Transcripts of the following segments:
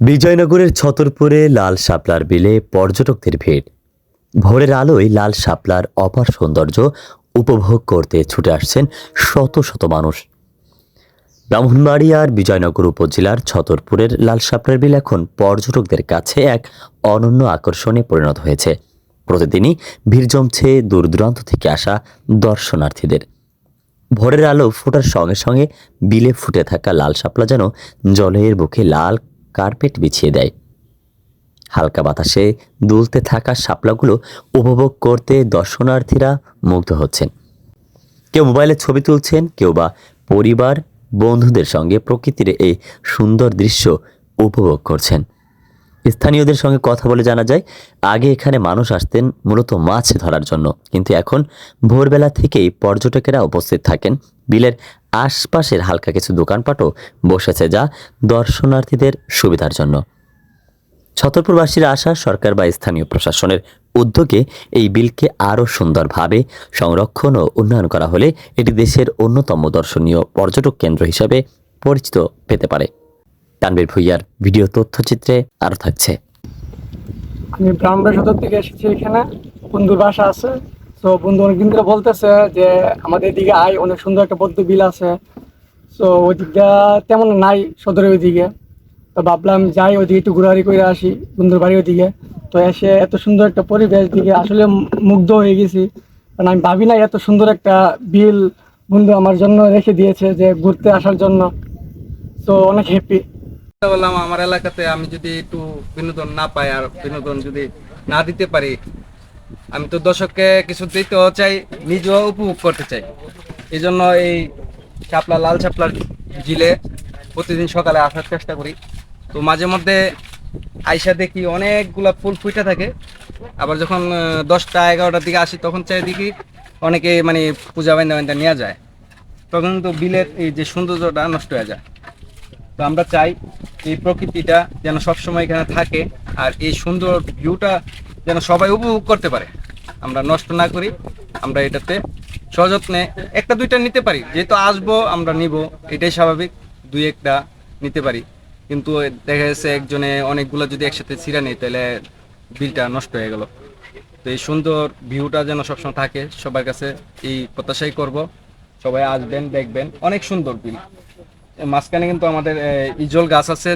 বিজয়নগরের ছতরপুরে লাল শাপলার বিলে পর্যটকদের ভিড়। ভোরের আলোয় লাল শাপলার অপার সৌন্দর্য উপভোগ করতে ছুটে আসছেন শত শত মানুষ। ব্রাহ্মণবাড়িয়ার বিজয়নগর উপজেলার ছতরপুরের লাল শাপলার বিল এখন পর্যটকদের কাছে এক অনন্য আকর্ষণে পরিণত হয়েছে। প্রতিদিনই ভিড় জমছে দূর দূরান্ত থেকে আসা দর্শনার্থীদের। ভোরের আলো ফোটার সঙ্গে সঙ্গে বিলে ফুটে থাকা লাল শাপলা যেন জলের বুকে লাল কার্পেট বিছিয়ে দেয়। হালকা বাতাসে দুলতে থাকা শাপলাগুলো উপভোগ করতে দর্শনার্থীরা মুগ্ধ হচ্ছেন। কেউ মোবাইলে ছবি তুলছেন, কেউ বা পরিবার, বন্ধুদের সঙ্গে প্রকৃতির এই সুন্দর দৃশ্য উপভোগ করছেন। স্থানীয়দের সঙ্গে কথা বলে জানা যায়, আগে এখানে মানুষ আসতেন মূলত মাছ ধরার জন্য। কিন্তু এখন ভোরবেলা থেকেই পর্যটকেরা উপস্থিত থাকেন। বিলের আশপাশের হালকা কিছু দোকানপাটও বসেছে যা দর্শনার্থীদের সুবিধার জন্য। ছতরপুরবাসীরা আশা, সরকার বা স্থানীয় প্রশাসনের উদ্যোগে এই বিলকে আরও সুন্দরভাবে সংরক্ষণ ও উন্নয়ন করা হলে এটি দেশের অন্যতম দর্শনীয় পর্যটক কেন্দ্র হিসাবে পরিচিত পেতে পারে। তানবীর ভুইয়ার ভিডিও তথ্যচিত্রে আরও থাকছে। আমি ব্রাহ্মণ থেকে এসেছি এখানে। বন্ধুর বাসা আছে। তো বন্ধু অনেকদিন ধরে বলতেছে যে আমাদের এদিকে আয়, অনেক সুন্দর একটা পদ্ম বিল আছে। তো ওই দিকটা তেমন নাই সদরের ওইদিকে। তো ভাবলাম যাই, ওইদিকে একটু ঘোরাঘুরি করে আসি বন্ধুর বাড়ির ওইদিকে। তো এসে এত সুন্দর একটা পরিবেশ দিকে আসলে মুগ্ধ হয়ে গেছি। কারণ আমি ভাবি না এত সুন্দর একটা বিল বন্ধু আমার জন্য রেখে দিয়েছে যে ঘুরতে আসার জন্য। তো অনেক হ্যাপি করলাম আমার এলাকাতে আমি যদি একটু বিনোদন না পাই আর বিনোদন যদি না দিতে পারি আমি তো দর্শককে কিছু দিতেও চাই, নিজেও উপভোগ করতে চাই। এই জন্য এই চাপলা লাল চাপলার জিলে প্রতিদিন সকালে আসার চেষ্টা করি। তো মাঝে মধ্যে আইসা দেখি অনেকগুলা ফুল ফুটে থাকে। আবার যখন দশটা, এগারোটার দিকে আসি, তখন চাই দেখি অনেকে মানে পূজা বাইন্দা বাইন্দা নেওয়া যায়। তখন তো বিলের এই যে সৌন্দর্যটা নষ্ট হয়ে যায়। তো আমরা চাই এই প্রকৃতিটা যেন সবসময় এখানে থাকে, আর এই সুন্দর ভিউটা যেন সবাই উপভোগ করতে পারে। আমরা নষ্ট না করি, আমরা এটাতে সযত্নে একটা দুইটা নিতে পারি। যেহেতু আসব, আমরা নিব, এটাই স্বাভাবিক, দুই একটা নিতে পারি। কিন্তু দেখা যাচ্ছে একজনে অনেকগুলো যদি একসাথে ছিঁড়ে নেই তাহলে বিলটা নষ্ট হয়ে গেল। তো এই সুন্দর ভিউটা যেন সবসময় থাকে, সবার কাছে এই প্রত্যাশাই করব। সবাই আসবেন, দেখবেন, অনেক সুন্দর বিল। মাঝখানে কিন্তু আমাদের ইজল গাছ আছে,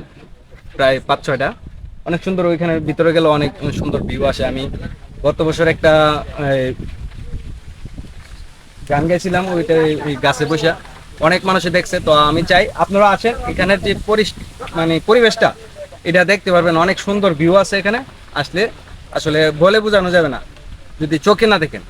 প্রায় পাঁচ ছয়টা। অনেক সুন্দর ওইখানে ভিতরে গেলে অনেক সুন্দর ভিউ আসে। আমি গত বছর একটা গান গাইছিলাম, ওইটা ওই গাছে বসে। অনেক মানুষে দেখছে, তো আমি চাই আপনারা আসেন। এখানের যে মানে পরিবেশটা, এটা দেখতে পারবেন। অনেক সুন্দর ভিউ আছে এখানে। আসলে আসলে বলে বোঝানো যাবে না। যদি চোখে না দেখেন।